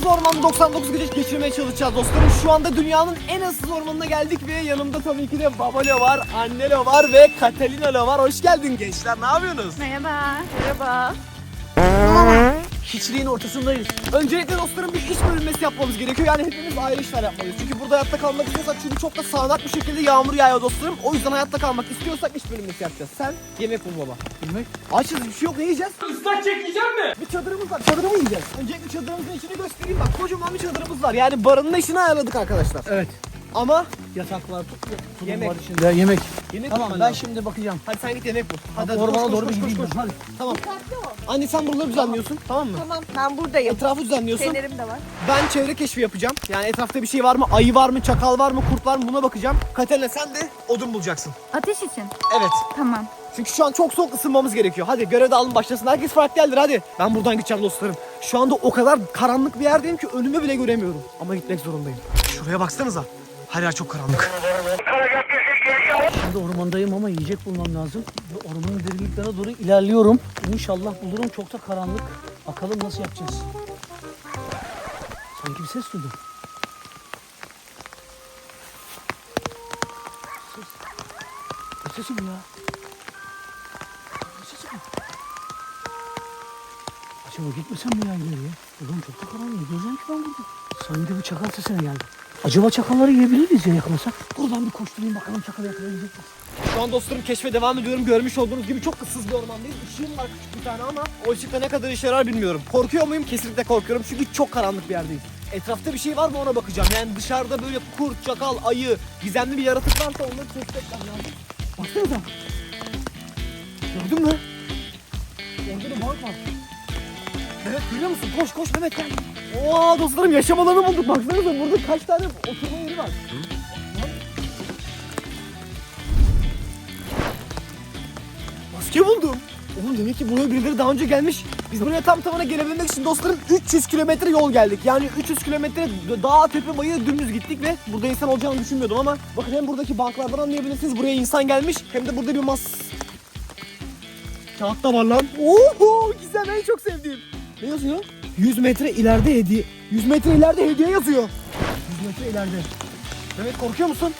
ıssız ormanda 99 gece geçirmeye çalışacağız dostlarım. Şu anda dünyanın en ıssız ormanına geldik ve yanımda tabii ki de Babalo var, Annelo var ve Catalina var. Hoş geldin gençler. Ne yapıyorsunuz? Merhaba. Merhaba. Hiçliğin ortasındayız. Öncelikle dostlarım bir hiç bölünmesi yapmamız gerekiyor. Yani hepimiz ayrı işler yapmalıyız. Çünkü burada hayatta kalmak istiyorsak çünkü çok da sağanak bir şekilde yağmur yağıyor dostlarım. O yüzden hayatta kalmak istiyorsak iş bölünmesi yapacağız. Sen yemek bul baba. Yemek? Açız bir şey yok ne yiyeceğiz? Islak çekeceğim mi? Bir çadırımız var. Çadırı mı yiyeceğiz? Öncelikle çadırımızın içini göstereyim. Bak kocaman bir çadırımız var. Yani barınma işini ayarladık arkadaşlar. Evet. Ama Yatak var, tulum Yemek. var içinde. Yemek. yemek Tamam ben şimdi bakacağım. Hadi sen git yemek bul. Hadi, Hadi, ormana koş, doğru koş, bir koş, koş, koş. Hadi. Tamam. Dikkatli ol. Anne sen buraları düzenliyorsun tamam mı? Tamam ben buradayım. Etrafı düzenliyorsun. Fenerim de var. Ben çevre keşfi yapacağım. Yani etrafta bir şey var mı? Ayı var mı? Çakal var mı? Kurt var mı? Buna bakacağım. Katerina sen de odun bulacaksın. Ateş için. Evet. Tamam. Çünkü şu an çok soğuk ısınmamız gerekiyor. Hadi görev dağılım başlasın. Herkes farklı yerlere hadi. Ben buradan gideceğim dostlarım. Şu anda o kadar karanlık bir yerdeyim ki önümü bile göremiyorum. Ama gitmek zorundayım. Şuraya baksanıza. Her yer çok karanlık. Şimdi ormandayım ama yiyecek bulmam lazım. Ve ormanın derinliklerine doğru ilerliyorum. İnşallah bulurum. Çok da karanlık. Bakalım nasıl yapacağız. Sanki bir ses duydum. Ses. Ne sesi bu ya? Ne sesi bu? Acaba gitmesem mi ya ileriye? Oğlum çok da karanlık. Gözüm ki ben burada. Sanki bir çakal sesine geldi. Acaba çakalları yiyebilir miyiz ya yakalasak? Buradan bir koşturayım bakalım çakal yakalayabilecek miyiz? Şu an dostlarım keşfe devam ediyorum. Görmüş olduğunuz gibi çok ıssız bir ormandayız. Işığım var küçük bir tane ama o ışıkta ne kadar işe yarar bilmiyorum. Korkuyor muyum? Kesinlikle korkuyorum çünkü çok karanlık bir yerdeyiz. Etrafta bir şey var mı ona bakacağım. Yani dışarıda böyle kurt, çakal, ayı, gizemli bir yaratık varsa onları tespit etmem lazım. Baksanıza. Gördün mü? Orada da balık var. Görüyor musun? Koş koş Mehmet gel. Oo dostlarım yaşam alanı bulduk. Baksanıza burada kaç tane oturma yeri var. Maske buldum. Oğlum demek ki buraya birileri daha önce gelmiş. Biz buraya tam tamına gelebilmek için dostlarım 300 kilometre yol geldik. Yani 300 kilometre dağ tepe bayır dümdüz gittik ve burada insan olacağını düşünmüyordum ama bakın hem buradaki banklardan anlayabilirsiniz buraya insan gelmiş hem de burada bir mas... Kağıt da var lan. Oho Gizem en çok sevdiğim. Ne yazıyor? 100 metre ileride hediye. 100 metre ileride hediye yazıyor. 100 metre ileride. Mehmet korkuyor musun?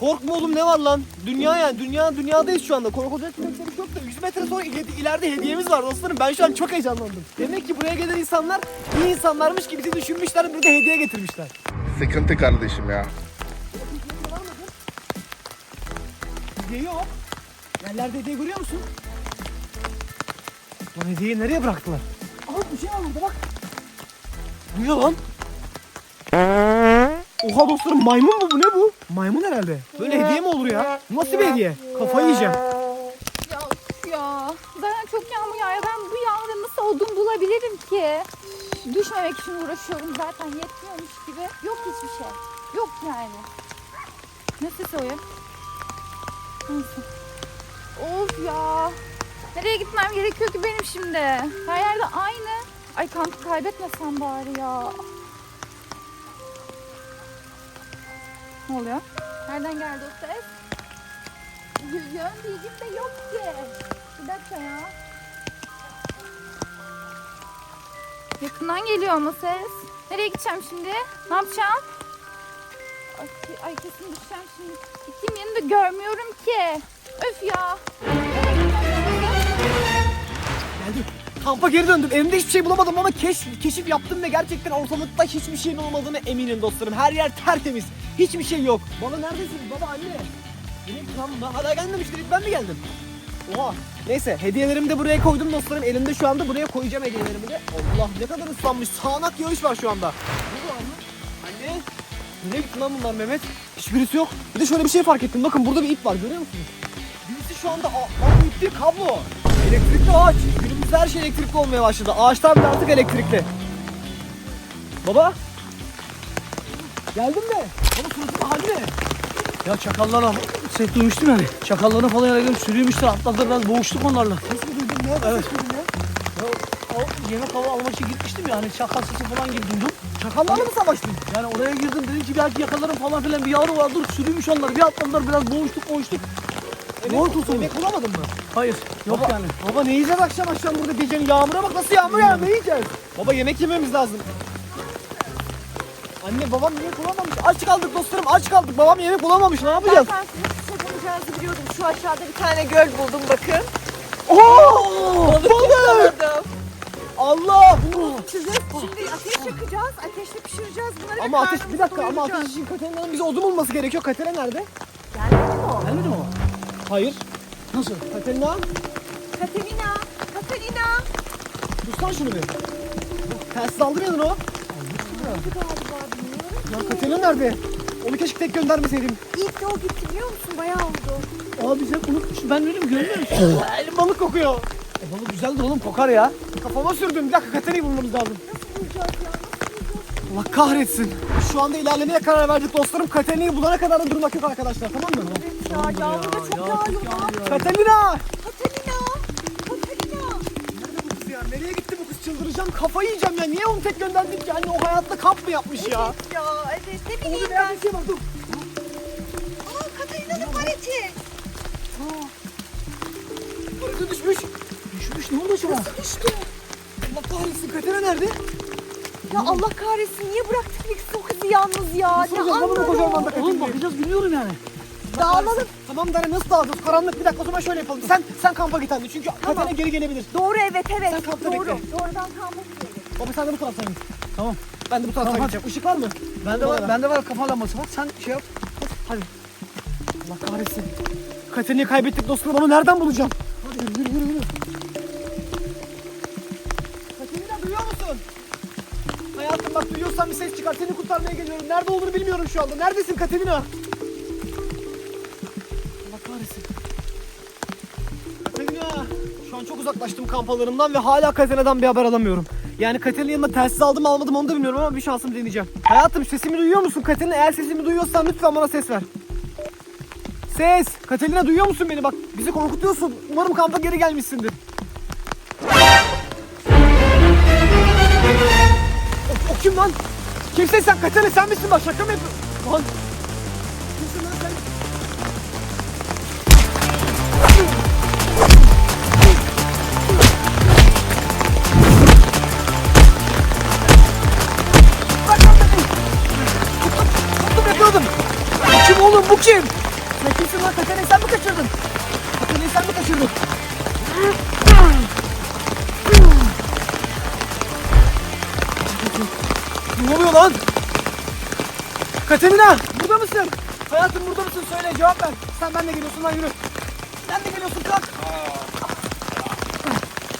Korkma oğlum ne var lan? Dünya yani dünya dünyadayız şu anda. Korkacak bir şey yok da 100 metre sonra ileri- ileride hediyemiz var dostlarım. Ben şu an çok heyecanlandım. Demek ki buraya gelen insanlar iyi insanlarmış gibi bizi düşünmüşler bir de hediye getirmişler. Sıkıntı kardeşim ya. Hediye yok. Yerlerde hediye görüyor musun? Lan hediyeyi nereye bıraktılar? Aha bir şey var burada bak. Bu ne lan? Oha dostlarım maymun mu bu ne bu? Maymun herhalde. Böyle hediye mi olur ya? Nasıl bir hediye? Kafayı yiyeceğim. Ya ya. Zaten çok yağmur yağıyor. Ben bu yağmurda nasıl odun bulabilirim ki? Düşmemek için uğraşıyorum zaten yetmiyormuş gibi. Yok hiçbir şey. Yok yani. O ya? Neyse. Of ya. Nereye gitmem gerekiyor ki benim şimdi? Her yerde aynı. Ay kampı kaybetmesem bari ya. Ne oluyor? Nereden geldi o ses? Yön bilgim de yok ki. Bir dakika ya. Yakından geliyor ama ses. Nereye gideceğim şimdi? Ne yapacağım? Ay, ay kesin düşeceğim şimdi. Gittiğim yerini de görmüyorum ki. Öf ya. Nereye? Geldim. Kampa geri döndüm. Elimde hiçbir şey bulamadım ama keşif, keşif yaptım ve gerçekten ortalıkta hiçbir şeyin olmadığını eminim dostlarım. Her yer tertemiz. Hiçbir şey yok. Baba neredesiniz? Baba anne. Benim tamam hala gelmemiştir. Ben mi geldim? Oha. Neyse hediyelerimi de buraya koydum dostlarım. Elimde şu anda buraya koyacağım hediyelerimi de. Allah ne kadar ıslanmış. Sağanak yağış var şu anda. Ne bu anne? Anne. Nereye gitti lan bunlar Mehmet? Hiçbirisi yok. Bir de şöyle bir şey fark ettim. Bakın burada bir ip var görüyor musunuz? Birisi şu anda Aa, bu ip değil kablo. Elektrikli ağaç. Günümüzde her şey elektrikli olmaya başladı. Ağaçtan bile artık elektrikli. Baba. Geldin mi? Baba suratın hali ne? Ya çakallara ses duymuştum yani. Çakallara falan yaradım sürüymüşler atladılar biraz boğuştuk onlarla. Nasıl duydun? Nasıl Evet. duydun ya? Ya, o yemek hava almak için gitmiştim ya hani çakal sesi falan gibi duydum. Çakallarla mı savaştın? Yani oraya girdim dedim ki belki yakalarım falan filan bir yavru var dur sürüymüş onlar bir atladılar biraz boğuştuk boğuştuk. Oldu sonra? Yemek bulamadın mı? Hayır yok Baba, yani. Baba ne yiyeceğiz akşam akşam burada gecenin yağmura bak nasıl yağmur yağıyor ne yiyeceğiz? Baba yemek yememiz lazım. Anne babam yemek bulamamış. Aç kaldık dostlarım aç kaldık. Babam yemek bulamamış. Ne yapacağız? Zaten sizin olacağınızı biliyordum. Şu aşağıda bir tane göl buldum bakın. Oo! Balık! Yakaladım. Allah! Şimdi ateş yakacağız. Ateşle pişireceğiz bunları. Ama ateş bir dakika ama ateş için Katerina'nın bize odun bulması gerekiyor. Katerina nerede? Hayır. Nasıl? Katerina Katerina, Katerina. tutsan şunu bir. Telsiz aldı mı yanına o? Aldı galiba bilmiyorum. Ya Katerina nerede? Onu keşke tek göndermeseydim. İlk de o gitti biliyor musun? Bayağı oldu. Abi sen unutmuşsun. Ben öyle mi görmüyorum? Elim balık kokuyor. E balık güzeldir oğlum kokar ya. Kafama sürdüm. Bir dakika Katerina'yı bulmamız lazım. Bulacağız ya. Nasıl bulacağız? Allah kahretsin. Şu anda ilerlemeye karar verdik dostlarım. Katerina'yı bulana kadar da durmak yok arkadaşlar tamam mı? Ya yağmur da çok yağıyor. ya. Katerina! Katerina, Katerina. Nerede bu kız ya? Nereye gitti bu kız? Çıldıracağım. Kafayı yiyeceğim ya. Niye onu tek gönderdik ki? Anne o hayatta kamp mı yapmış ya? Ya evet ne Orada bileyim bir ben. yerde bir şey var dur. Aa Katerina'nın paleti. Parası düşmüş. Düşmüş ne oldu acaba? Düştü. Allah kahretsin. Katerina nerede? Ya Allah kahretsin niye bıraktık biz o kızı yalnız ya? Nasıl Ne bu koca ormanda anladım. Oğlum bakacağız biliyorum yani. Dağılalım. Tamam Dara nasıl dağılacağız? Karanlık bir dakika o zaman şöyle yapalım. Sen sen kampa git anne çünkü Katerina geri gelebilir. Doğru evet evet. Sen kampta Doğru. bekle. Doğrudan kalmak üzere. Baba sen de bu taraftan git. Tamam. Ben de bu taraftan Tamam, gideceğim. Işık var mı? Bende var, bende var kafa lambası var. Sen şey yap. Hadi. Allah kahretsin. Katerina'yı kaybettik dostlarım. Onu nereden bulacağım? Hadi yürü yürü. yürü. Katerina duyuyor musun? Hayatım bak duyuyorsan bir ses çıkar. Seni kurtarmaya geliyorum. Nerede olduğunu bilmiyorum şu anda. Neredesin Katerina? Uzaklaştım kamp alanımdan ve hala Katerina'dan bir haber alamıyorum. Yani yanına telsiz aldım almadım onu da bilmiyorum ama bir şansım deneyeceğim. Hayatım sesimi duyuyor musun Katerina? Eğer sesimi duyuyorsan lütfen bana ses ver. Ses! Katerina duyuyor musun beni? Bak bizi korkutuyorsun. Umarım kampa geri gelmişsindir. O, o kim lan? Kimsin sen? Katerina sen misin bak şaka mı yapıyorsun? Lan Ne oluyor lan? Katerina burada mısın? Hayatım burada mısın? Söyle cevap ver. Sen benle geliyorsun lan yürü. Sen de geliyorsun kalk.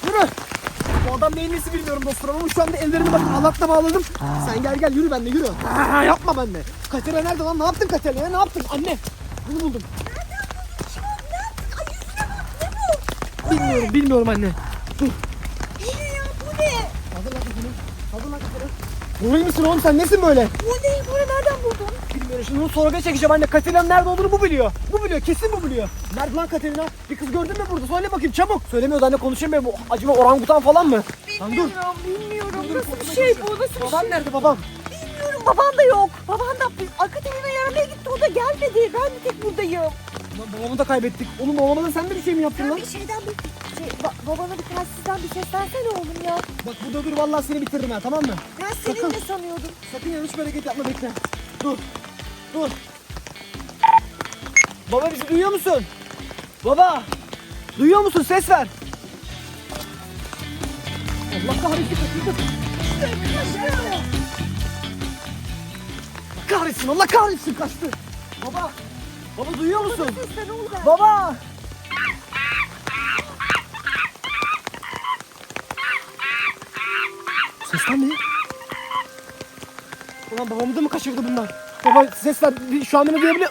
Yürü. Bu adam neyin nesi bilmiyorum dostlarım ama şu anda ellerimi bak halatla bağladım. Sen gel gel yürü benimle yürü. Aa, yapma benimle. Katerina nerede lan? Ne yaptın Katerina? Ne yaptın? Anne. Bunu buldum. Bilmiyorum, bilmiyorum anne. Dur. Bu ne ya bu ne? Kaldır lan kızını. Kaldır lan kızını. Burayı mısın oğlum sen nesin böyle? Bu ne? Bunu nereden buldun? Bilmiyorum şimdi bunu sorguya çekeceğim anne. Katerina'nın nerede olduğunu bu biliyor. Bu biliyor kesin bu biliyor. Nerede lan Katerina? Bir kız gördün mü burada? Söyle bakayım çabuk. Söylemiyordu anne konuşamıyor. Bu acaba orangutan falan mı? Lan dur. Bilmiyorum, bilmiyorum. Nasıl bir şey bu? Nasıl bir şey? nerede babam? Bilmiyorum. Baban da yok. Baban da Akaterina yaramaya gitti. O da gelmedi. Ben bir tek buradayım. Lan babamı da kaybettik. Oğlum babama da sen de bir şey mi yaptın Sen lan? bir şeyden bir şey, ba- babana bir telsizden bir ses versene oğlum ya. Bak burada dur vallahi seni bitiririm ha tamam mı? Ben senin de sanıyordum. Sakın yanlış bir hareket yapma bekle. Dur. Dur. Baba bizi duyuyor musun? Baba. Duyuyor musun? Ses ver. Allah kahretsin kaçırdım. Kahretsin Allah kahretsin kaçtı. Baba. Baba duyuyor musun? Sen oğlum. Baba. Sesler ne? Ulan babamı da mı kaçırdı bunlar? Baba sesler şu an beni duyabiliyor.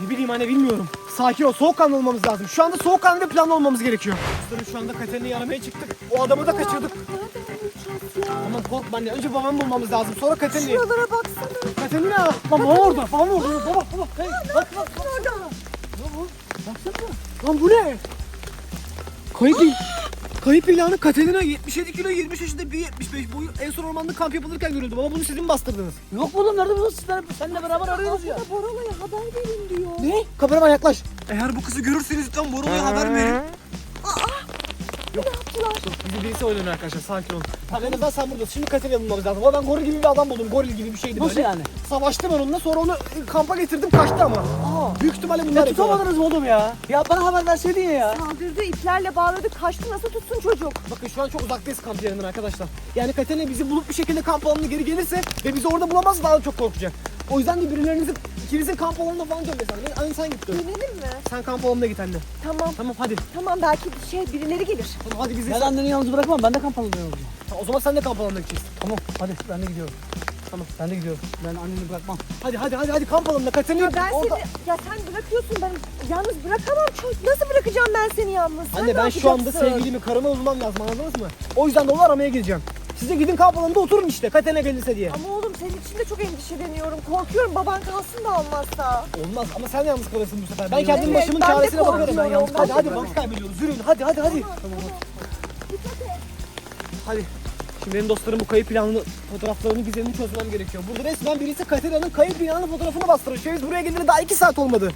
Ne bileyim anne bilmiyorum. Sakin ol soğukkanlı olmamız lazım. Şu anda soğukkanlı ve planlı olmamız gerekiyor. Dostlarım şu anda Katerina'yı aramaya çıktık. O adamı da kaçırdık. Tamam korkma anne. Önce babamı bulmamız lazım. Sonra Katerina'yı. Şuralara baksana. Katerina! Lan baba orada, baba orada. Baba, baba. Hey, bak, bak. Orada. Baksana. Lan bu ne? Kayıp Kayıp ilanı Katerina 77 kilo 23 yaşında 1.75 boyu en son ormanda kamp yapılırken görüldü. Baba bunu sizin mi bastırdınız? Yok oğlum nerede bu sizler? Seninle beraber arıyoruz ya. Burada Borala'ya haber verin diyor. Ne? Kameraman yaklaş. Eğer bu kızı görürseniz lütfen Borolu'ya haber verin. Ne yaptılar? Dur, bizi birisi oynanıyor arkadaşlar sakin olun. Tamam en azından sen buradasın. Şimdi Katerina bulmamız lazım. Ama ben goril gibi bir adam buldum. Goril gibi bir şeydi Nasıl böyle. yani? Savaştım ben onunla sonra onu e, kampa getirdim kaçtı ama. Aa. Büyük ihtimalle bunlar Ya tutamadınız mı oğlum ya? Ya bana haber verseydin ya. Saldırdı, iplerle bağladı, kaçtı. Nasıl tutsun çocuk? Bakın şu an çok uzaktayız kamp yerinden arkadaşlar. Yani Katerina bizi bulup bir şekilde kamp alanına geri gelirse ve bizi orada bulamazsa daha da çok korkacak. O yüzden de birilerinizin ikinizin kamp alanına falan dönmesi lazım. Yani Anne sen git dön. Dönelim mi? Sen kamp alanına git anne. Tamam. Tamam hadi. Tamam belki bir şey birileri gelir. Tamam hadi bizi. Ben anneni yalnız bırakmam. Ben de kamp zaman. Tamam, o zaman sen de kamp alanına gideceksin. Tamam hadi ben de gidiyorum. Tamam ben de gidiyorum. Ben anneni bırakmam. Hadi hadi hadi hadi kamp alanına Katerina. Ben orada- seni, ya sen bırakıyorsun ben yalnız bırakamam çocuk. Nasıl bırakacağım ben seni yalnız? Sen Anne ne ben şu anda yapacaksın? sevgilimi karıma bulmam lazım anladınız mı? O yüzden de onu aramaya geleceğim. Siz de gidin kamp alanında oturun işte Katerina gelirse diye. Ama oğlum senin için de çok endişeleniyorum. Korkuyorum baban kalsın da olmazsa. Olmaz ama sen yalnız kalırsın bu sefer. Ben kendim Evet, başımın ben çaresine bakarım ben yalnız. ben Hadi hadi vakit kaybediyoruz. Yürüyün hadi hadi hadi. Tamam hadi. Şimdi benim dostlarım bu kayıp planını, fotoğraflarını, gizemini çözmem gerekiyor. Burada resmen birisi Katerina'nın kayıp planının fotoğrafını bastırmış. Ve biz buraya geleli daha iki saat olmadı.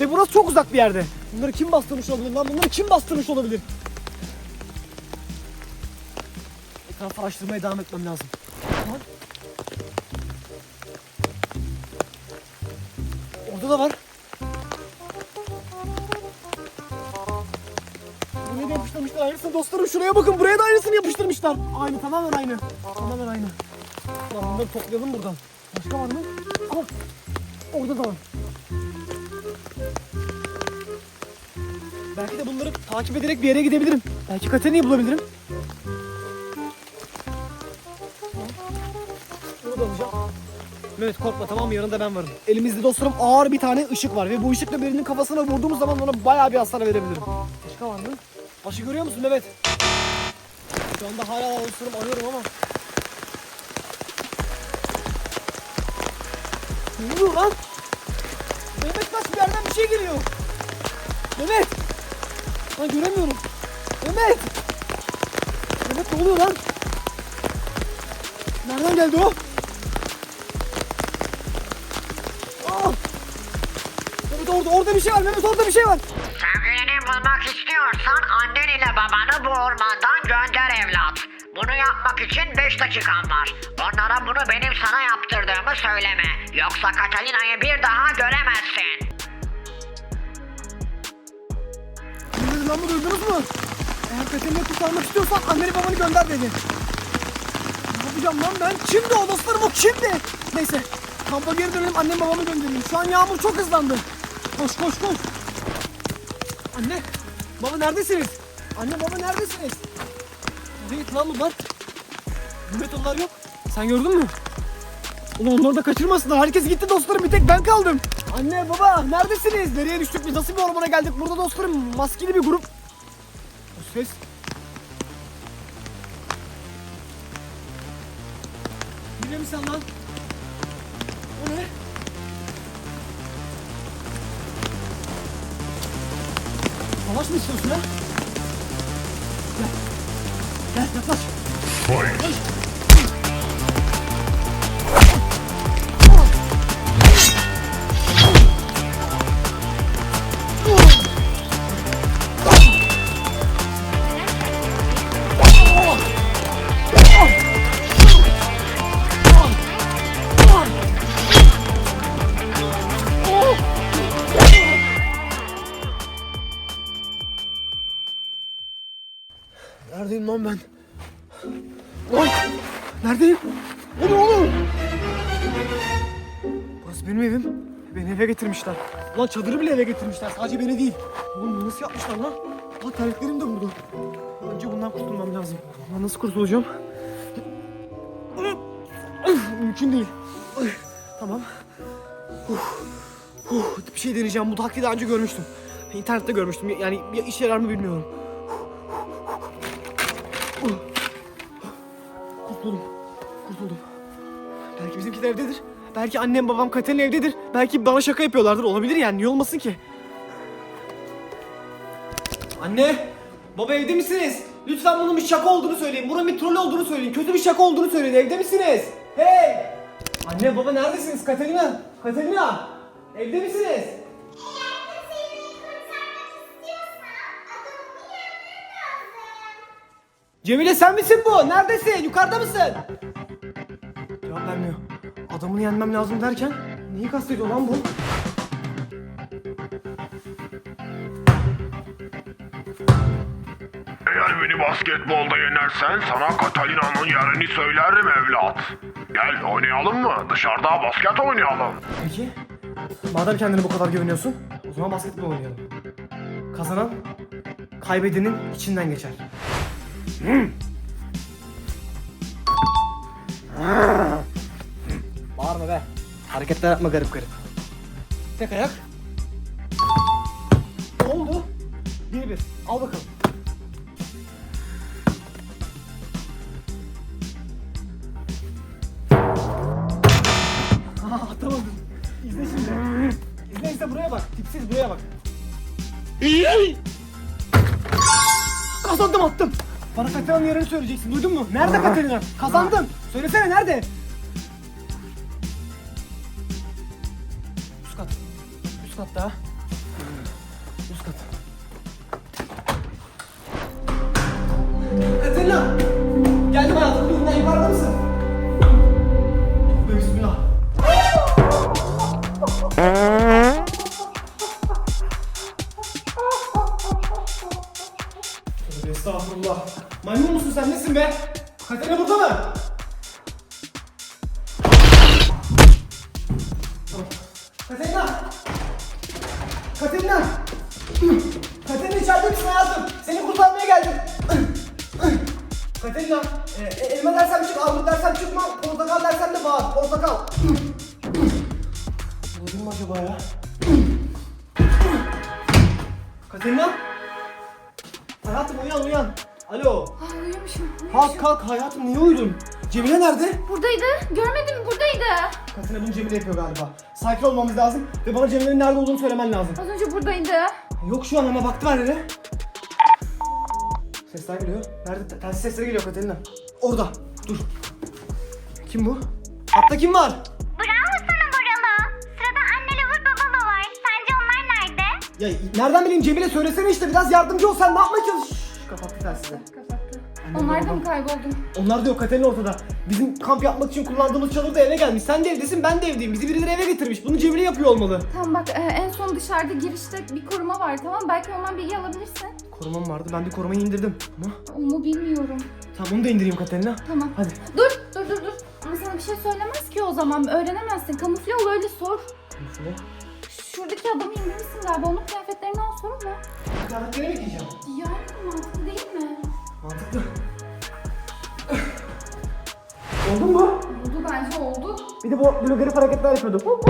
Ve burası çok uzak bir yerde. Bunları kim bastırmış olabilir lan? Bunları kim bastırmış olabilir? Etrafı araştırmaya devam etmem lazım. Orada da var. Yapıştırmışlar aynısını dostlarım şuraya bakın buraya da aynısını yapıştırmışlar. Aynı tamamen aynı. Tamamen aynı. Lan bunları toplayalım buradan. Başka var mı? Al. Orada da var. Belki de bunları takip ederek bir yere gidebilirim. Belki Katerina'yı bulabilirim. Bunu da. Mehmet korkma tamam mı? Yanında ben varım. Elimizde dostlarım ağır bir tane ışık var ve bu ışıkla birinin kafasına vurduğumuz zaman ona bayağı bir hasar verebilirim. Başka var mı? Başı görüyor musun Mehmet? Şu anda hala dostlarım arıyorum ama. Ne oluyor lan? Mehmet kaç bir yerden bir şey geliyor. Mehmet! Lan göremiyorum. Mehmet! Mehmet ne oluyor lan? Nereden geldi o? Aa! Mehmet orada, orada bir şey var. Mehmet orada bir şey var. Sevgilini bulmak istiyorsan ile babanı bu ormandan gönder evlat. Bunu yapmak için 5 dakikan var. Onlara bunu benim sana yaptırdığımı söyleme. Yoksa Catalina'yı bir daha göremezsin. Dinledin lan bunu duydunuz mu? Eğer Katerina'yı kurtarmak istiyorsan anneni babanı gönder dedi. Ne yapacağım lan ben? Kimdi o dostlarım o kimdi? Neyse kampa geri dönelim annem babamı göndereyim. Şu an yağmur çok hızlandı. Koş koş koş. Anne baba neredesiniz? Anne baba neredesiniz? Gitti lan bunlar? Mehmet onlar yok. Sen gördün mü? Ulan onları da kaçırmasınlar. Herkes gitti dostlarım bir tek ben kaldım. Anne baba neredesiniz? Nereye düştük biz? Nasıl bir ormana geldik? Burada dostlarım maskeli bir grup. O ses. Mi sen lan? O ne? Savaş mı istiyorsun ha? Gel. Gel yaklaş. Yaklaş. Neredeyim lan ben? Lan! Neredeyim? Ne oluyor oğlum? Burası benim evim. Beni eve getirmişler. Lan çadırı bile eve getirmişler. Sadece beni değil. Oğlum bunu nasıl yapmışlar lan? Lan terliklerim de burada. Önce bundan kurtulmam lazım. Lan nasıl kurtulacağım? Mümkün değil. Tamam. Uf. Uf. Bir şey deneyeceğim. Bu taktiği daha önce görmüştüm. İnternette görmüştüm. Yani işe yarar mı bilmiyorum. Bizimkiler evdedir. Belki annem babam Katerina evdedir. Belki bana şaka yapıyorlardır. Olabilir yani. Niye olmasın ki? Anne! Baba evde misiniz? Lütfen bunun bir şaka olduğunu söyleyin. Bunun bir troll olduğunu söyleyin. Kötü bir şaka olduğunu söyleyin. Evde misiniz? Hey! Anne baba neredesiniz? Katerina! Katerina! Evde misiniz? Cemile sen misin bu? Neredesin? Yukarıda mısın? Cevap vermiyor. Adamını yenmem lazım derken neyi kastediyor lan bu? Eğer beni basketbolda yenersen sana Katalina'nın yerini söylerim evlat. Gel oynayalım mı? Dışarıda basket oynayalım. Peki. Madem kendini bu kadar güveniyorsun, o zaman basketbol oynayalım. Kazanan, kaybedenin içinden geçer. Bağırma be. Hareketler yapma garip garip. Tek ayak. Ne oldu? Bir bir. Al bakalım. Aa. İzle şimdi. İzle izle buraya bak. Tipsiz buraya bak. Kazandım attım. Bana Katarina'nın yerini söyleyeceksin. Duydun mu? Nerede Katarina? Kazandım. Söylesene nerede? 수 같다. 음, 우수 같다. Hayatım niye uyudun? Cemile nerede? Buradaydı. Görmedim buradaydı. Katerina bunu Cemile yapıyor galiba. Sakin olmamız lazım ve bana Cemile'nin nerede olduğunu söylemen lazım. Az önce buradaydı. Yok şu an ama baktı var dedi. Sesler geliyor. Nerede? Te- Telsiz sesleri geliyor Katerina. Orada. Dur. Kim bu? Hatta kim var? Bravo sana Boralı. Sırada anne lavur baba da var. Sence onlar nerede? Ya nereden bileyim Cemile söylesene işte biraz yardımcı ol sen ne yapmaya çalış? Şşş, Kapattı telsizi. Onlar da mı kayboldu? Onlar da yok Katerina ortada. Bizim kamp yapmak için kullandığımız çadır da eve gelmiş. Sen de evdesin ben de evdeyim. Bizi birileri eve getirmiş. Bunu Cemile yapıyor olmalı. Tamam bak e, en son dışarıda girişte bir koruma var tamam Belki ondan bilgi alabilirsin. Korumam vardı. Ben bir korumayı indirdim. Ama O mu bilmiyorum. tamam onu da indireyim Katerina. Tamam. Hadi. Dur dur dur dur. Ama sana bir şey söylemez ki o zaman. Öğrenemezsin. Kamufle ol öyle sor. Şöyle. Şuradaki adamı indirmişsin galiba. Onun kıyafetlerini al sor mu? Kıyafetleri mi giyeceğim? Yani mantıklı değil mi? Mantıklı. Oldu mu? Oldu bence oldu. Bir de bu böyle garip hareketler yapıyordu.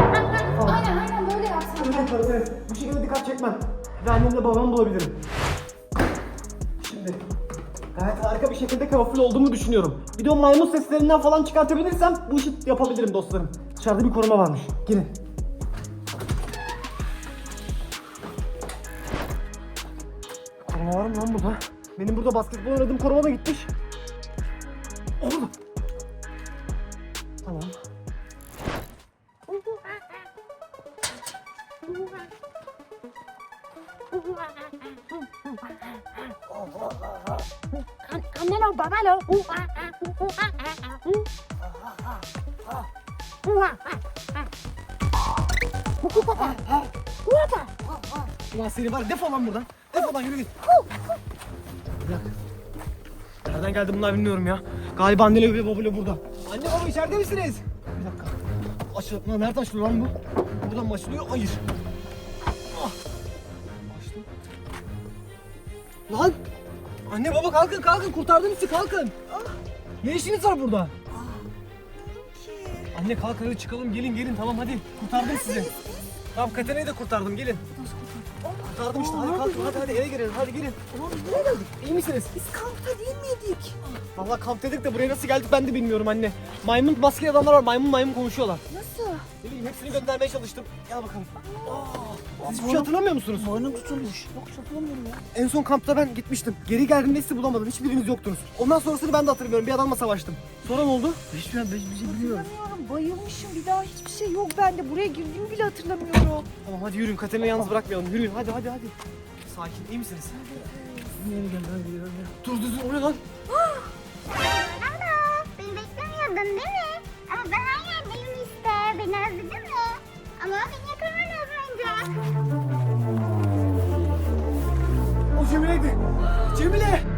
Aynen aynen böyle yapsan. Evet, evet, evet. Bu şekilde dikkat çekmem. Ve annemle babamı bulabilirim. Şimdi gayet harika bir şekilde kamufle olduğumu düşünüyorum. Bir de o maymun seslerinden falan çıkartabilirsem bu işi yapabilirim dostlarım. Dışarıda bir koruma varmış. Gelin. Koruma var mı lan burada? Benim burada basketbol oynadığım koruma da gitmiş. Oğlum. Tamam. Annelo, babalo. Ulan seni var defol lan buradan. Defol lan yürü git. Nereden geldi bunlar bilmiyorum ya. Galiba anneyle ve babayla burada. Anne baba içeride misiniz? Bir dakika. Açıl. Lan nereden açılıyor lan bu? Buradan mı açılıyor? Hayır. Ah. Açtım. Lan! Anne baba kalkın kalkın kurtardım sizi kalkın. Ah. Ne işiniz var burada? Anne kalkın hadi çıkalım gelin gelin tamam hadi kurtardım sizi. Tamam Katerina'yı da kurtardım gelin. Kurtardım işte hadi kalkın hadi hadi eve girelim hadi gelin. Ulan biz nereye geldik? İyi misiniz? Biz kampta değil miydik? Vallahi kamp dedik de buraya nasıl geldik ben de bilmiyorum anne. Maymun maskeli adamlar var maymun maymun konuşuyorlar. Bileyim hepsini göndermeye çalıştım. Gel bakalım. Aa, siz hiçbir şey hatırlamıyor musunuz? Boynum tutulmuş. Yok hiç hatırlamıyorum ya. En son kampta ben gitmiştim. Geri geldiğimde sizi bulamadım. Hiçbiriniz yoktunuz. Ondan sonrasını ben de hatırlamıyorum. Bir adamla savaştım. Sonra ne oldu? Hiçbir ben bizi bilmiyorum. Bayılmışım. Bir daha hiçbir şey yok bende. Buraya girdiğimi bile hatırlamıyorum. Tamam hadi yürüyün. Katerina'yı yalnız bırakmayalım. Yürüyün hadi hadi hadi. Sakin iyi misiniz? Yeni gel ben gidiyorum ya. Dur dur dur o ne lan? Ana beni beklemiyordun değil mi? Ama ben hangi beni özledi mi? Ama beni yakalamaz bence. O Cemile'ydi. Cemile!